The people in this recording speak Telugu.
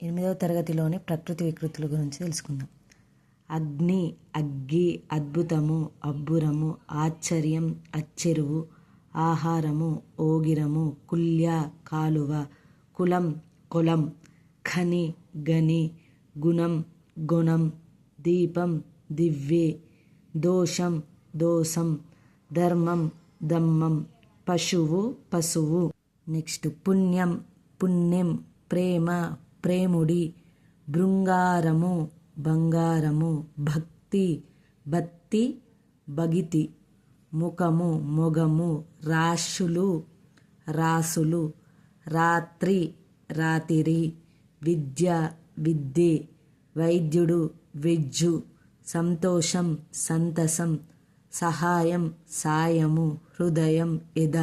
ఎనిమిదవ తరగతిలోని ప్రకృతి వికృతుల గురించి తెలుసుకుందాం. అగ్ని అగ్గి అద్భుతము అబ్బురము ఆశ్చర్యం అచ్చెరువు ఆహారము ఓగిరము కుల్య కాలువ కులం కులం ఖని గని గుణం గుణం దీపం దివ్వే దోషం దోషం ధర్మం దమ్మం పశువు పశువు. నెక్స్ట్ పుణ్యం పుణ్యం ప్రేమ ప్రేముడి బృంగారము బంగారము భక్తి బత్తి బగితి ముఖము మొగము రాశులు రాసులు రాత్రి రాతిరి విద్య విద్యే వైద్యుడు వెజ్జు సంతోషం సంతసం సహాయం సాయము హృదయం ఎద